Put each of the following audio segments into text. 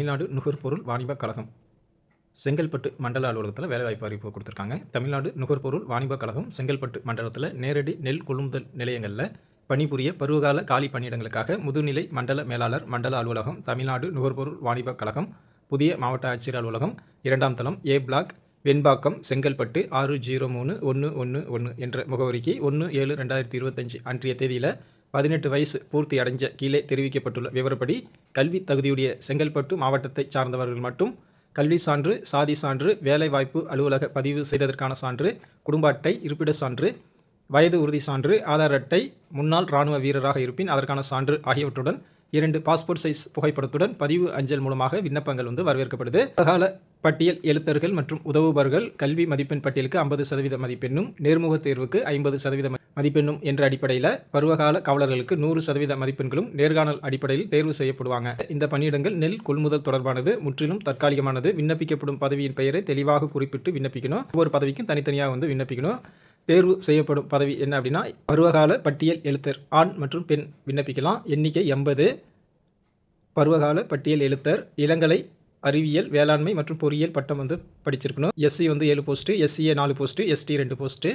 தமிழ்நாடு நுகர்பொருள் வாணிபக் கழகம் செங்கல்பட்டு மண்டல அலுவலகத்தில் வேலைவாய்ப்பு அறிவிப்பு கொடுத்துருக்காங்க. தமிழ்நாடு நுகர்பொருள் வாணிபக் கழகம் செங்கல்பட்டு மண்டலத்தில் நேரடி நெல் கொள்முதல் நிலையங்களில் பணிபுரிய பருவகால காலி பணியிடங்களுக்காக முதுநிலை மண்டல மேலாளர் மண்டல அலுவலகம் தமிழ்நாடு நுகர்பொருள் வாணிபக் கழகம் புதிய மாவட்ட ஆட்சியர் அலுவலகம் இரண்டாம் தளம் ஏ பிளாக் வெண்பாக்கம் செங்கல்பட்டு ஆறு ஜீரோ மூணு ஒன்று ஒன்று ஒன்று என்ற முகவரிக்கு ஒன்று ஏழு ரெண்டாயிரத்தி இருபத்தஞ்சி அன்றைய தேதியில் பதினெட்டு வயசு பூர்த்தி அடைஞ்ச கீழே தெரிவிக்கப்பட்டுள்ள விவரப்படி கல்வி தகுதியுடைய செங்கல்பட்டு மாவட்டத்தை சார்ந்தவர்கள் மட்டும் கல்வி சான்று சாதி சான்று வேலைவாய்ப்பு அலுவலக பதிவு செய்ததற்கான சான்று குடும்ப அட்டை இருப்பிட சான்று வயது உறுதி சான்று ஆதார் அட்டை முன்னாள் இராணுவ வீரராக இருப்பின் அதற்கான சான்று ஆகியவற்றுடன் இரண்டு பாஸ்போர்ட் சைஸ் புகைப்படத்துடன் பதிவு அஞ்சல் மூலமாக விண்ணப்பங்கள் வந்து வரவேற்கப்படுது. கால பட்டியல் எழுத்தர்கள் மற்றும் உதவுபவர்கள் கல்வி மதிப்பெண் பட்டியலுக்கு ஐம்பது சதவீத மதிப்பெண்ணும் நேர்முக தேர்வுக்கு ஐம்பது சதவீத மதிப்பெண்ணும் என்ற அடிப்படையில் பருவகால காவலர்களுக்கு நூறு சதவீத மதிப்பெண்களும் நேர்காணல் அடிப்படையில் தேர்வு செய்யப்படுவாங்க. இந்த பணியிடங்கள் நெல் கொள்முதல் தொடர்பானது முற்றிலும் தற்காலிகமானது விண்ணப்பிக்கப்படும் பதவியின் பெயரை தெளிவாக குறிப்பிட்டு விண்ணப்பிக்கணும். ஒவ்வொரு பதவிக்கும் தனித்தனியாக வந்து விண்ணப்பிக்கணும். தேர்வு செய்யப்படும் பதவி என்ன அப்படின்னா பருவகால பட்டியல் எழுத்தர் ஆண் மற்றும் பெண் விண்ணப்பிக்கலாம். எண்ணிக்கை எண்பது. பருவகால பட்டியல் எழுத்தர் இளங்கலை அறிவியல் வேளாண்மை மற்றும் பொறியியல் பட்டம் வந்து படிச்சிருக்கணும். எஸ்சி வந்து ஏழு போஸ்ட்டு எஸ்சிஏ நாலு போஸ்ட்டு எஸ்டி ரெண்டு போஸ்ட்டு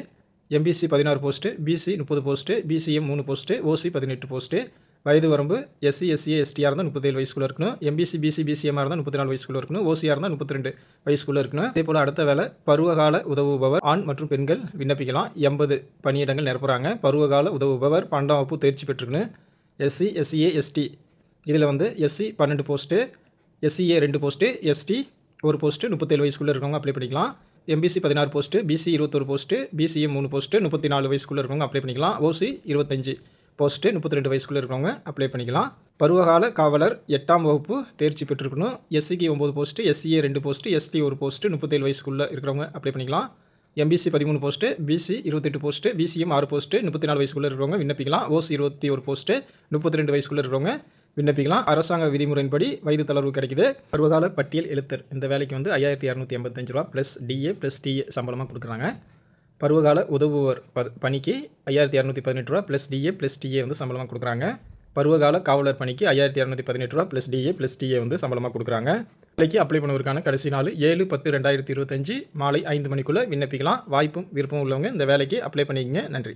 எம்பிசி பதினாறு போஸ்ட்டு பிசி முப்பது போஸ்ட்டு பிசிஎம் மூணு போஸ்ட்டு ஓசி பதினெட்டு போஸ்ட்டு வயது வரம்பு எஸ்சி எஸ்சிஏ எஸ்டியாக இருந்தால் முப்பத்தேழு வயசுக்குள்ள இருக்கணும். எம்பிசி பிசி பிசிஎம்மாக இருந்தால் முப்பத்தி நாலு வயசுக்குள்ள இருக்கணும். ஓசியாக இருந்தால் முப்பத்தி ரெண்டு வயசுக்குள்ள இருக்கணும். அதே போல் அடுத்த வேலை பருவகால உதவுபவர் ஆண் மற்றும் பெண்கள் விண்ணப்பிக்கலாம். எண்பது பணியிடங்கள் நிரப்புகிறாங்க பருவகால உதவுபவர் பன்னெண்டாம் வகுப்பு தேர்ச்சி பெற்றுக்கணும். எஸ்சி எஸ்சிஏ எஸ்டி இதில் வந்து எஸ்சி பன்னெண்டு போஸ்ட்டு எஸ்சிஏ ரெண்டு போஸ்ட்டு எஸ்டி ஒரு போஸ்ட்டு முப்பத்தேழு வயசுக்குள்ளே இருக்கவங்க அப்ளை பண்ணிக்கலாம். எம்பிசி பதினாறு போஸ்ட்டு பிசி இருபத்தொரு போஸ்ட்டு பிசிஎம் மூணு போஸ்ட்டு முப்பத்தி நாலு வயசுக்குள்ளே இருக்கவங்க அப்ளை பண்ணிக்கலாம். ஓசி இருபத்தஞ்சு போஸ்ட்டு முப்பத்தி ரெண்டு வயசுக்குள்ளே இருக்கிறவங்க அப்ளை பண்ணிக்கலாம். பருவகால காவலர் எட்டாம் வகுப்பு தேர்ச்சி பெற்றிருக்கணும். எஸ்சிக்கு ஒம்பது போஸ்ட்டு எஸ்சிஏ ரெண்டு போஸ்ட்டு எஸ்டி ஒரு போஸ்ட்டு முப்பத்தேழு வயசுக்குள்ளே இருக்கிறவங்க அப்ளை பண்ணிக்கலாம். எம்பிசி பதிமூணு போஸ்ட்டு பிசி இருபத்தெட்டு போஸ்ட்டு பிசிஎம் ஆறு போஸ்ட்டு முப்பத்தி நாலு வயசுக்குள்ளே இருக்கிறவங்க விண்ணப்பிக்கலாம். ஓசி இருபத்தி ஒரு போஸ்ட்டு முப்பத்தி ரெண்டு வயசுக்குள்ளே இருக்கிறவங்க விண்ணப்பிக்கலாம். அரசாங்க விதிமுறையின்படி வயது தளர்வு கிடைக்குது. பருவகால பட்டியல் எழுத்தர். இந்த வேலைக்கு வந்து ஐயாயிரத்தி இரநூத்தி எண்பத்தஞ்சு ரூபா ப்ளஸ் டிஏ ப்ளஸ் டிஏ சம்பளமாக கொடுக்குறாங்க. பருவகால உதவுவர் ப பணிக்கு ஐயாயிரத்தி இரநூத்தி பதினெட்டு ரூபா ப்ளஸ் டிஏ ப்ளஸ் டிஏ வந்து சம்பளமாக கொடுக்குறாங்க. பருவகால காவலர் பணிக்கு ஐயாயிரத்தி இரநூத்தி பதினெட்டு ரூபா ப்ளஸ் டிஏ ப்ளஸ் டிஏ வந்து சம்பளமாக கொடுக்குறாங்க. வேலைக்கு அப்ளை பண்ணுவதற்கான கடைசி நாள் ஏழு பத்து ரெண்டாயிரத்தி இருபத்தஞ்சு மாலை ஐந்து மணிக்குள்ளே விண்ணப்பிக்கலாம். வாய்ப்பும் விருப்பம் உள்ளவங்க இந்த வேலைக்கு அப்ளை பண்ணிக்கங்க. நன்றி.